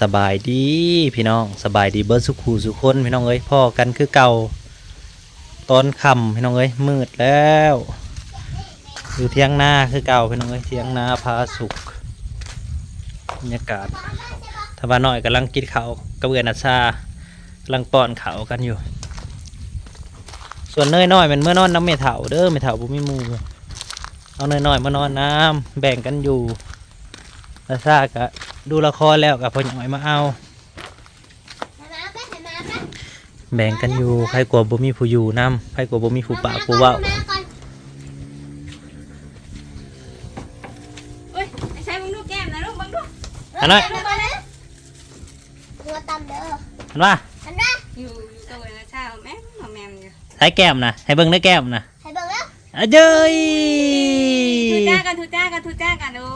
สบายดีพี่น้องสบายดีเบิร์ดสุขูสุคนพี่น้องเอ้ยพ่อกันคือเก่าตอนค่ำพี่น้องเอ้ยมืดแล้วอยู่เที่ยงหน้าคือเก่าพี่น้องเอ้ยเที่ยงหน้าพาสุขบรรยากาศทว่าน้อยกำลังกินเขากับเอือนอาชากำลังป้อนข้ากันอยู่ ส่วนเนยน้อยมันเมื่อนอนน้ำเมถาเด้อเมถาบุมีมูเอาเนยน้อยมานอนน้ำแบ่งกันอยู่ อาชากะดูละครแล้วกับพ่อหน่อยมาเอา แบ่งกันอยู่ใครกลัวบ่มีผู้อยู่นำใครกลัวบ่มีผู้ปะผู้เว้าเอ้ยไอ้ชายมึงดูแก้มนะลูกมึงดูอันนั้นตัวตำเด้ออันว่าอันนั้นอยู่อยู่กับเวลาเช้าแม่หมอแมมอยู่ใช้แก้มนะให้เบิ่งได้แก้มนะให้เบิ่งแล้วอะเจ้ยทูจ้ากันทูจ้ากันทูจ้ากันโอ้ยทูจ้า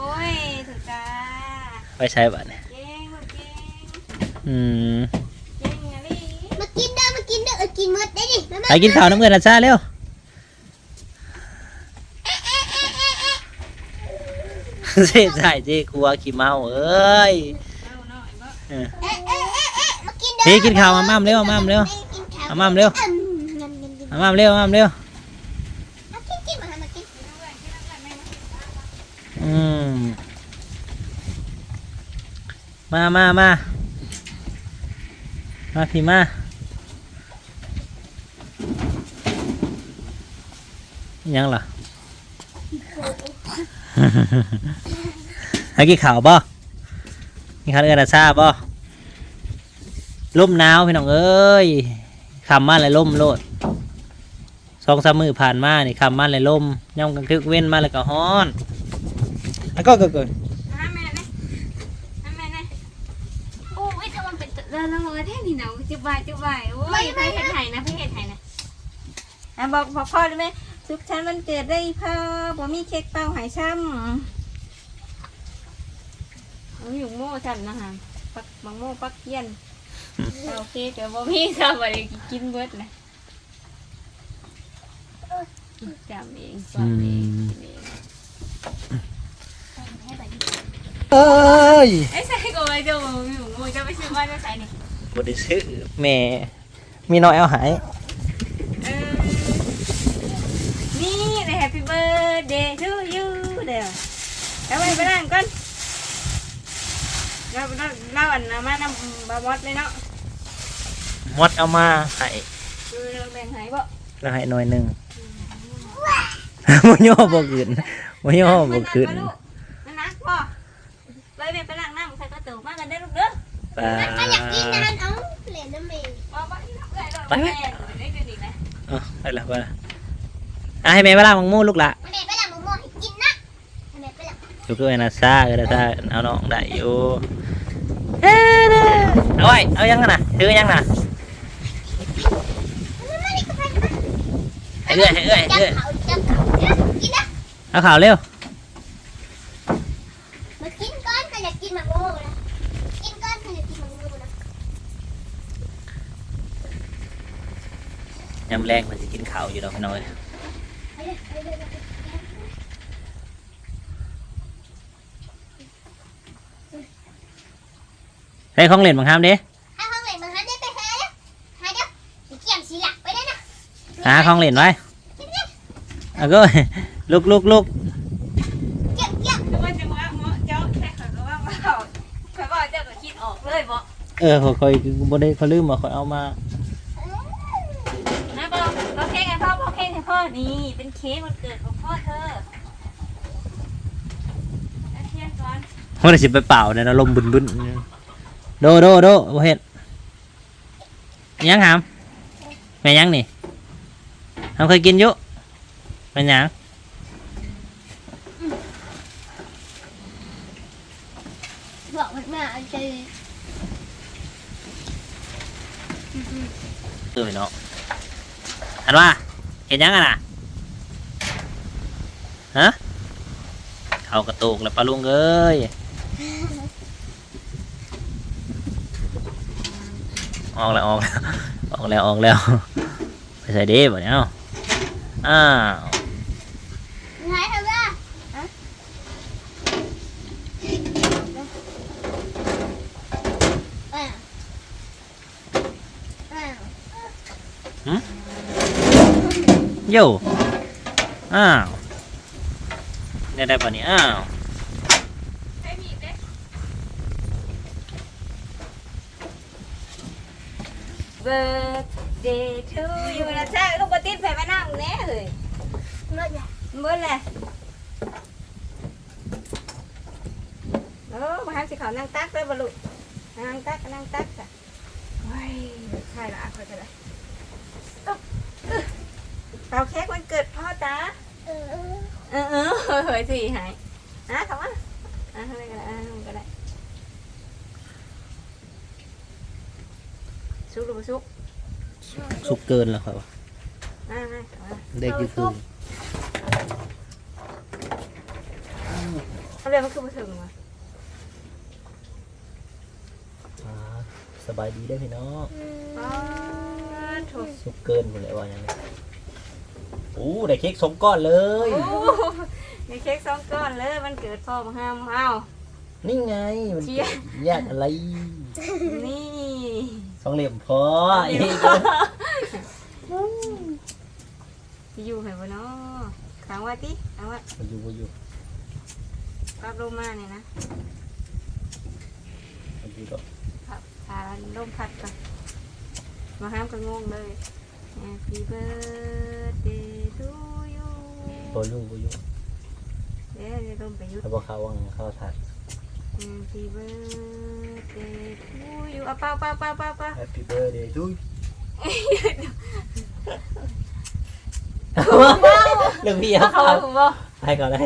ไปใช้บัดเนี่ยเก่งลูกเก่งอืมเก่งอะไรมากินเด้อมากินเด้อเออกินหมดได้ดิมาไปกินข้าวน้ำเงินอาชาเร็วเสียใจเจ๊กลัวขี้เมาเอ้ยเอาหน่อยบ่เออเอ๊ะเอ๊ะเอ๊ะเอ๊ะมากินเด้อนี่กินข้าวมาม่ามเร็วมาม่ามเร็ว กินข้าวเอาม่ามเร็ว อืมงั้นงั้นงั้นมาม่ามเร็วมาม่ามเร็ว เอากินกินมาให้มากิน อืม มามามามาพี่มายังล่ะให้กินข่าวบ่กินข้าวเอือนอาซาบ่ลมหนาวพี่น้องเอ้ยคำมาเลยลมโลดสองสามมือผ่านมานี่คำมาเลยลมย่อมกันคึกเว้นมาเลยก็ฮ้อนแล้วก็เกิด ห้าแม่นะห้าแม่นะโอ้ยถ้ามันเป็นเรื่องละเมอแท้นี่นะจุ บายจุบายโอ้ยไปเห็ดไห่นะไปเห็ดไห่นะอะบอกบอกพ่อได้ไหมสุขชันวันเกิดได้พ่อบ่มีเค้กเป่าหายช้ำเอาอยู่โม่ฉันนะฮะปักบางโม่ปักเกี้ยนเอาเค้กแต่บ่มีซ้ำอะไรกินเบิดนะจำเองจำเองกินเองเอ้ยไอ้ใส่ก็ไปดูอยู่โม่จะไปซื้อบ้านจะใส่นี่ บไดซื้อแม่มีน้อยเอาหายเออนี่เลย Happy Birthday to you เดี๋ยวเอาไปไปนั่งก่อนเราเราเราอันน่ะมานำบาบอสเลยเนาะมดเอามาให้คือเราแบ่งให้บ่แล้วให้หน่อยหนึ่งบ่ย่อบ่ขึ้นบ่ย่อบ่ขึ้นมันนักบ่ไปไปไปนั่งนั่งใส่กระตุกมากันได้ลูกเด้อ ปลาก็อยากกินนะเอาเหรียญน้ำเมย์บ่บ่อีกแล้วไปไปได้กันอีกนะเอาไปละไปละอะให้แม่ไปล้างมังมูลูกละมาเด็ดไปละหมูหมูให้กินนะมาเด็ดไปละอยู่ด้วยนะซ่าก็ได้ซ่าเอาน้องได้อยู่เอ้ยเด้อเอาไว้เอายังกันนะถือยังนะมามานี่ก็ไปมาให้เอื้อยให้เอื้อยให้จับเอื้อยเขาจับเขาเด้อกินนะเอาข่าวเร็ว มากินก้อนก็อยากกินหมากโม่นะกินก้อนก็อยากกินหมากโม่นะ ยำ แรงมันจะกินข้าวอยู่ดอกพี่น้อยไปเลยไปเลยไปเลยใช้ของเล่นบังคับเด้ให้ห้องเหรียญมาหาได้ไปหาเด้อหาเด้อสิเกี่ยมสีหลักไปได้นะหาของเล่นไว้กินเด้อเอาก็ลุกลุกลุกเกี่ยมเกี่ยมก็ว่าจะว่าเหมาะเจ้าแต่เขาก็ว่าบ่เขาเขาบอกเจ้าก็คิดออกเลยบ่เออคอยๆบ่ได้เขาลืมมาคอยเอามา นะบอกบอกเค้กให้พ่อบอกเค้กให้พ่อ นี่เป็นเค้กวันเกิดของพ่อเธอเอาเทียนก่อนว่าจะสิไปเป่าเนี่ยนะลมบึนบึนโดโดโดบ่เฮ็ดยังหามแม่ยังนี่ทำเคยกินอยุแม่ยังบอกมันมาเอาใจเออเนาะอันว่า เห็นยังอะนะฮะเข้ากระตุกแล้วปลาลุงเอ้ยออกแล้วออกแล้วออกแล้วออกแล้วไปใส่เด้บ่เนี่ยอ้าว โย่อ้าวได้ได้ป่ะนี่อ้าวเบิร์ดเดย์ทูยูนะจ๊ะลูกปติดใส่ไปนั่งแน่เลยเมื่อไหร่เบิร์ดเลยเออมาให้สิเขานั่งตักเลยบลุนั่งตักนั่งตักจ้ะว้ายใช่ละเขาจะได้ เป่าเค้กวันเกิดพ่อจ้าเออเออเออเฮ้ยสิหายอะคำว่าอะอะไรก็ได้อะอะไรก็ได้ซุกหรือไม่ซุกสุกเกินแล้วครับอะอะอะเด็กอยู่คือเอาเรียกมันคือมาถึงวะอ่าสบายดีได้อพี่น้องอ๋อถูก สุกเกินหมดเลยว่าอย่างนี้โอ้ได้เค้กสองก้อนเลย โอ้มีเค้กสองก้อนเลยมันเกิดพ่อมาห้ามเอานี่ไงมันเชียร์ยากอะไรนี่สองเหลี่ยมพออีกอยู่ไหนวะเนาะขังไว้ติขังไว้มันอยู่มันอยู่ปรับลงมาเนี่ยนะมันอยู่ดอกครับทาลมพัดก่อนมาห้ามก็งงเลย Happy birthday to you บอยู่บอยู่เดี๋ยวจะลมไปยุด แล้วพอเขาวังเข้าทัด Happy birthday to you เอาเป่าเป่าเป่าเป่าเป่า Happy birthday to you เรื่องพี่เขาเขาเป่าผมบอกให้ก่อนได้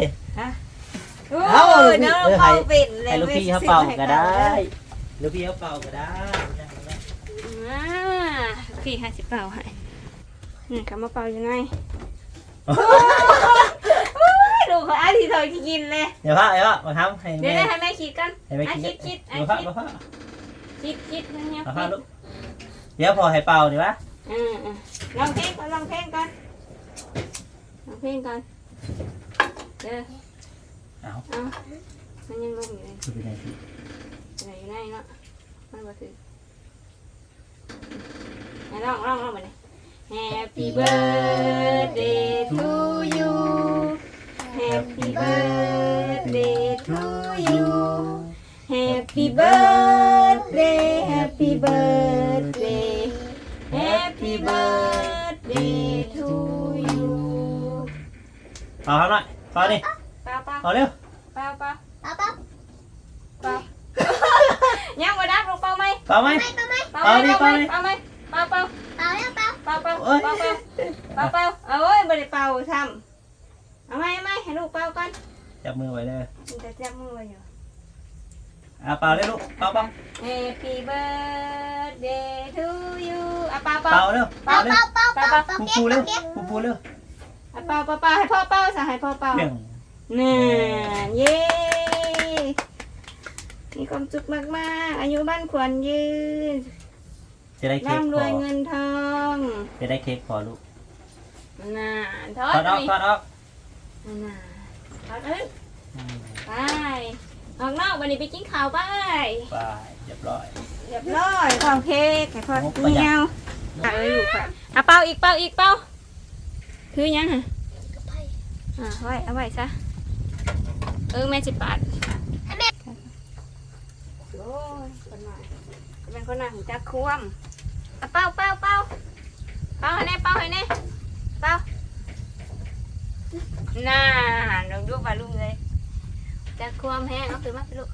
โอ้เอายน้องเออให้เป่าเป็นเลยให้ลูกพี่เขาเป่าก็ได้ ลูกพี่เขาเป่าก็ได้ อ่าพี่ให้สิเป่าให้ นี่กลับมาเป่าอยู่ไงดูเขาอาทีเธอกินเลยเดี๋ยวพ่อเดี๋ยวพ่อมาทำให้เดี๋ยวแม่ให้แม่คิดกันให้แม่อะคิคิดดคิดเดี๋อะยวพ่อคิดเดี๋ยวพ่อคิดคิดนะเนี่ยมาพ่อลูกเดี๋ยวพอให้เป่าดีปะอ่าอ่าลองเพลงก่อนลองเพลงก่อนลองเพลงก่อนเด้อเอาเอามันยังลงอยู่เลยคือเป็นไงพี่ไหนอยู่ไหนเนาะมันบ่ถือไหนลองลองลองมาเลย Happy birthday to you Happy birthday to you Happy birthday Happy birthday Happy birthday to you เป่าครับหน่อยเป่าดิเปล่าเปล่าเป่าเร็วเปล่าเปล่าป๊าป๊าเปล่ายังบ่ดับลงเปล่าไหมเป่าไหมไม่ป๊ เปล่าเปล่าเปล่าเปล่าเป่าเป่าเอาเอ้ยบ่ได้เป่าทำเอาไหมเอาไหมให้ลูกเป่าก่อนจับมือไว้เลยมันจะจับมือไว้อยู่ อะเป่าเลยลูกเป่าเป่า Happy birthday to you อะเป่าเป่าเป่าเร็วป๊าเป่าเร็วป๊าป๊าป๊าป๊าปูเก็ปูเร็วปูปูเร็วอะเป่าเป่าเป่าให้พ่อเป่าซะให้พ่อเป่าเรื่งน่าเย้ มีความสุขมากๆ อายุบ้านควรยืน จะได้เค้กร่ำรพวอยเงินทองจะได้เค้กพอลูกน่าทอถดอดออกนี่ถอดออกน่าทอดเอ้ยอืมไปออกนอกวันนี้ไปกินข้าวไปไปเรียบร้อย เรียบร้อยของเพกให้พ่อโอ้ประหยัด เงี้ยวอะเอ้ยลูกค่ะอะเป่าอีกเป่าอีกเป่าคือยังอะอะไว้เอาไว้ซะเออแม่สิบบาท โอ้ยคนหน่อยเป็นคนหน่อยหูจักควมอะเป่าเป่าเป่าเป่าให้แน่เป่าให้แน่เป่าน่าลองดูป่าลุงเลยจักควมแห้งเอาขึ้นมาไปลูก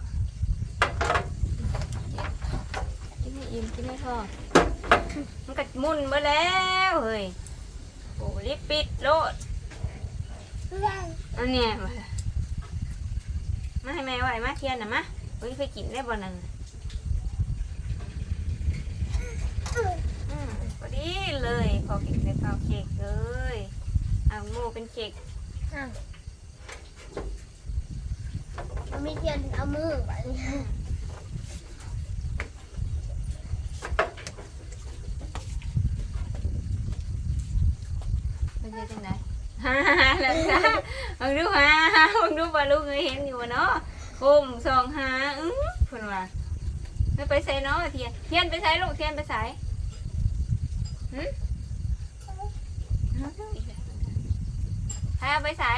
กินให้อิ่มกินให้พอมันก็มุนมาแล้วเฮ้ยโอ้รีบปิดโลดอันนี้มาให้แม่ไหวมาเทียนหนะมา เฮ้ยเคยกินได้บ่นั่นน่ะอืมพอดีเลยพอกินได้ข้าวเค้กเลยเอาโมเป็นเค้กมันมีเทียนเอามือไปเป็นยังไงฮ่าฮ่าแล้วจ้ามึงดูฮ่าฮ่ามึงดูบ่ลูกเคยเห็นอยู่บ่เนาะคุมสองหาอื้อเพิ่นว่าไม่ไปใส่เนาะเทียนเทียนไปใส่ลูกเทียนไปใส่หึเอาเอะอีกแล้วพาไปใส่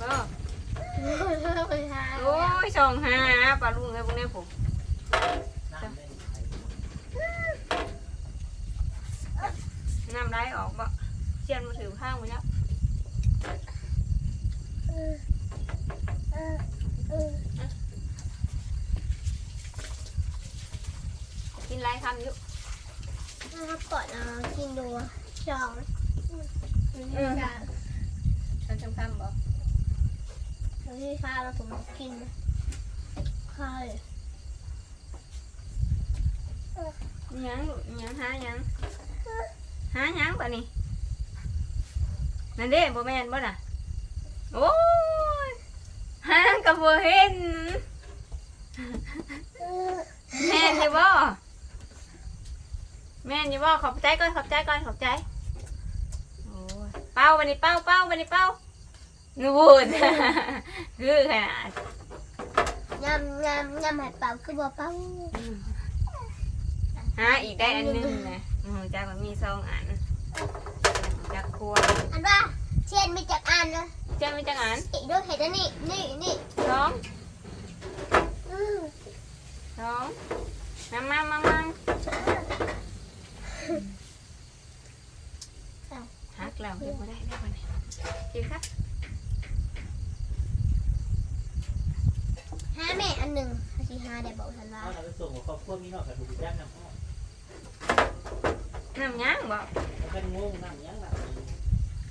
บ่โอ้ยสองหาปลาลุงไงพวกนี้ผมน้ำไข่น้ำได้ออกบ่เชียนมาถือข้างไว้แล้ว เออเออเออ กินไรคำอยู่นะครับก่อนเอากินดูสองสามฉันจำคำบ่แล้วที่ข้าวแล้วผมกินข้าวเลยอิหยังลูกอิหยังหาอิหยังหาอิหยังป่ะนี่นั่นเด้บ่แม่นบ่น่ะ โอ้ยหากับบ่เห็นเออแม่นอยู่บ่แม่นอยู่บ่ขอบใจก่อนขอบใจก่อนขอบใจโอ้ยเป้าบันนี้เป้าเป้าบันนี้เป้านูบูดคือขนาดยำยำยำให้เป่าคือบ่เป่าหาอีกได้อันหนึงนะอืมจากมันมีสองอันจากครัวอันว่าเช่นมีจากอันนะ เจ้ามีจังอันอีกด้วยเห็นแล้วนี่นี่นี่สองอืมสองมามามามาหักแล้วเดี๋ยวบ่ได้ได้บ่ได้กินครับห้าแม่อันหนึ่งห้าสี่ห้าได้บอกฉันว่าเอาเราไปส่งกับครอบครัวมีนอกกับดูย่างน้ำอ้อน้ำยังบ่แล้วก็งงน้ำยังแบบ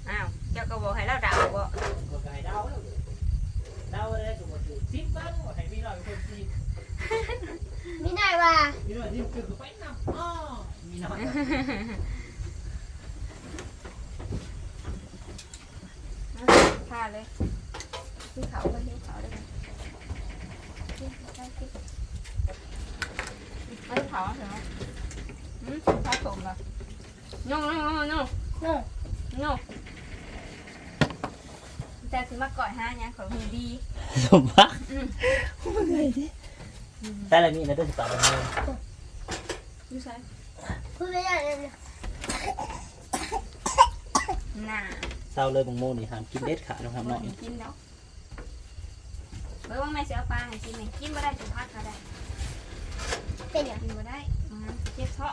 อ้าว เจ้าก็บอกให้เราดาวบ่ก็ไก่เดาแล้วเดาเลยก็หมดอยู่สิบบ้างหมดให้มีหน่อยคนสิบไม่ได้ว่ามีหน่อยที่คือไปน้ำอ้อมีหน่อยพาเลยที่เขาไปที่เขาได้ไหมที่ได้ที่ไม่เผาใช่ไหมอืมผสมเหรอ no no no no โน่ no แต่สิมาก่อยห้าเนี่ยของดีสมบักอืมแต่ละนี่นะต้องติดต่อกันเลยดูใช่พูดไม่ได้เลยนะน่าเศร้าเลยบางโมนี่ห้ามกินเด็ดขาดนะครับหน่อยกินแล้วเบิ่งว่าแม่เสียปลาให้กินไหมกินไม่ได้จุพักก็ได้เป็นอย่างกินไม่ได้อืมเจ็บท้อ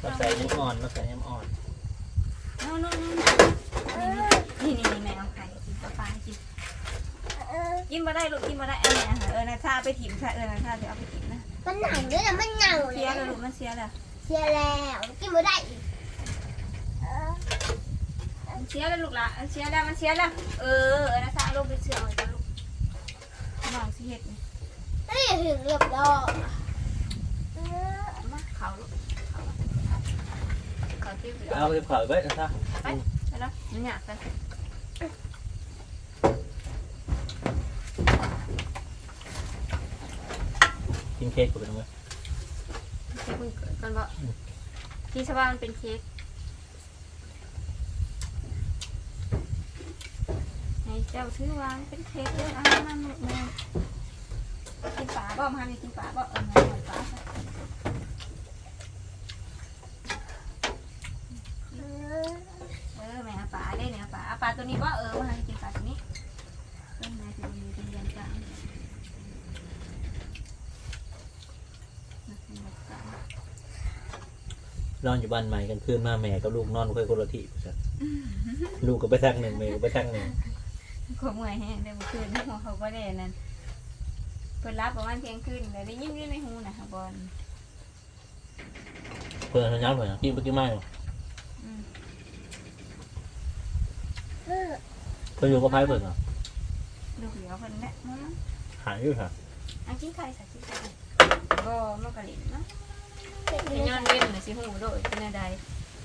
เราใส่น้ำอ่อนเราใส่น้ำอ่อนโน่นโน่นโน่นนี่นี่นี่แม่เอาไข่กินปลาปลาให้กิน เออ กินมาได้ลูกกินมาได้เออเนี่ยเออนะถ้าไปถิ่มถ้าเออนะถ้าจะเอาไปถิ่มนะมันหนังด้วยนะมันเหงาเลเสียยแล้วลูกมันเสียแล้วเสียแล้วกินไม่ได้อีกเออมันเสียแล้วลูกละมันเสียแล้วมันเสียแล้วเออเออนะถ้าเอาลงไปเชื่อไว้จ้ะลูกน้องสิเฮ็ดนี่นี่ถึงเรียบร้อยเออเอามาเขาลูกเขามาเขาที่เหลือเอาไปเผาไว้นะจ๊ะไปแล้วมันหยาบกัน กินเค้กกูไปตรงนี้เค้กมันเกิดก่อนบ่ที่ชาวบ้านเป็นเค้กให้เจ้าถือวางเป็นเค้กเลยอะมาหมดแม่กินฝาบ่มาให้กินฝาบ่เออมาหน่อยฝาซะเออแม่เอาปลาได้เนี่ยเอาปลาเอาปลาตัวนี้ว่เออมาให้กินปลาตัวนี้ต้นไม้ตัวนี้เป็นยันกลางเป็นยันกลาง นอนอยู่บ้านใหม่กันคืนมาแม่กับลูกนอนค่อยคนละที่ลูกก็ไปทางหนึ่งแม่ก็ไปทางหนึ่งขโมยแห้งได้เมื่อคืนนะหัวเขาก็ได้นั่นเปิดรับประมาณเที่ยงคืนเลยได้ยินอยู่ในหูนะคะบอลเพื่อนเขาย้ำหน่อยนะกินไปกินไม่หรออืมเออเพื่อนอยู่ก็พายเพื่อนเหรอลูกเหลียวคนนี้มั้งหายอยู่ค่ะอันกินไข่สักกินไข่ก็มากระลิ่นนะ เป็นเป็นยังย้ไงอนเล่นหรือสิหูโดยเป็นอะไร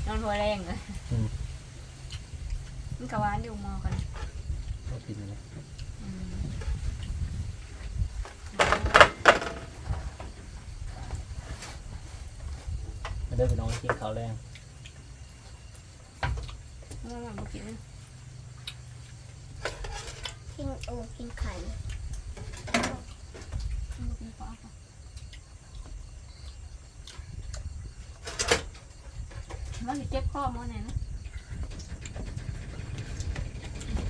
นอนหัวแรงเลยมันกะวานอยู่มอกันเอากินเลยอืมไม่ได้ไปนอนกินข้าวแรงมันมันบ่กินนะกินโอ้กินไข่ มันบ่กินปลาค่ะ มันสิเจ็บคอมื้อนี้นะ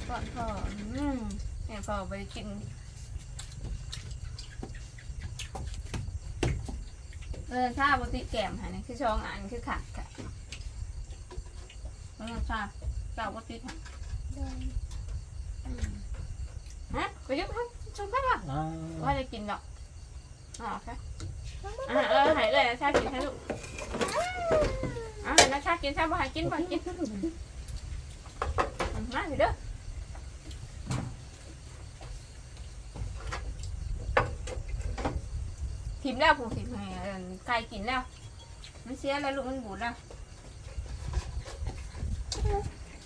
ก่อนพ่ออืมแม่พ่อไปกิน เออชาบติแก้มหานี่คือช่องอันคือขัดค่ะเออชาเก่าบติค่ะฮะไปยุบฮะชมกันวะอ้าวว่าจะกินดอกอ๋อค่ะอ่าเออหายเลยนะชากินให้ลูกอ่านะชา กินชาบ่หายกินบ่กินมาสิเด้อทิมแล้วผูทิมให้เออไก่กินแล้ว มันเสียแล้วลูกมันบูดแล้ว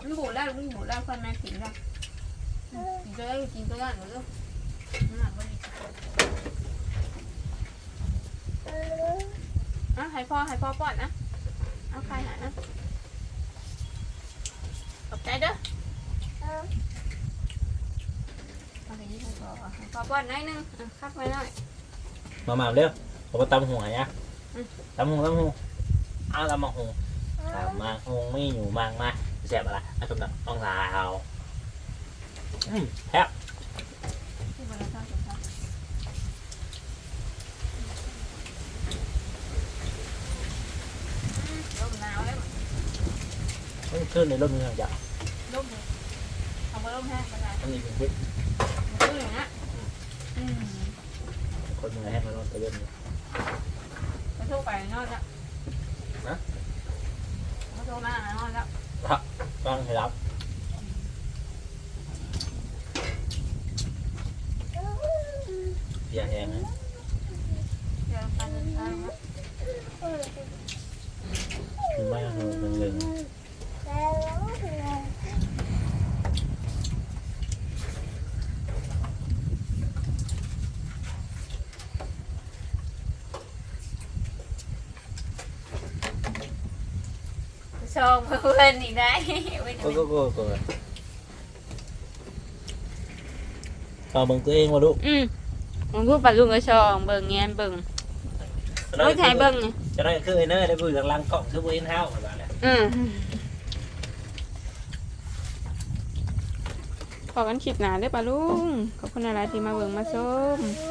มันบูดแล้วมันบูดแล้วคนแม่กินแล้วกินก็ได้กินก็ได้หนูลูกน่าบ่ดีอะให้พ่อให้พ่อป้อนนะเอาใครหานะขอบใจเด้อ เอาไปนี่ให้พ่อให้พ่อป้อนหน่อยหนึงอะคัดไว้หน่อย มามาเร็วผมมาตำหัวเนี่ยอืม ตำหัวตำหัวเอาตำมาหัวตำมาหัวไม่อยู่มากมาเสียบอะไรอะตำหนักต้องลาวอืมแฮะที่บริษัทสุดท้ายอืมลมหนาวแล้วมันขึ้นในร่มนี่อย่างลมเลยเอาไปลมแห้งไปเลยมันมีเป็นพิษมันก็ อย่างนี้อืมคนเหนื่อยให้มันรถไปเรื่อยไปโทรไปนอนแล้วนะเขาโทรมานอนแล้วฟังให้รับอย่าแหงนะเดี๋ยวกันนะคือไม่เอาเงินเงิน ชมเพื่อนอีกได้ไม่ก็ก็ก็ก็เอาเบิ่งตัวเองมาลูกอืมผมพูดปลุงกระชองเบิ่งเงี้ยเบิ่งโอ้ยถ่ายเบิ่งไงจะได้คือไอ้เนอร์ได้พูดจากลังกล่องคือพูดเอ็นเท้าอะไรแบบนี้อืมขอกันคลิปหนาเด้อปะลุงขอบคุณอะไรที่มาเบิ่งมาชมลุง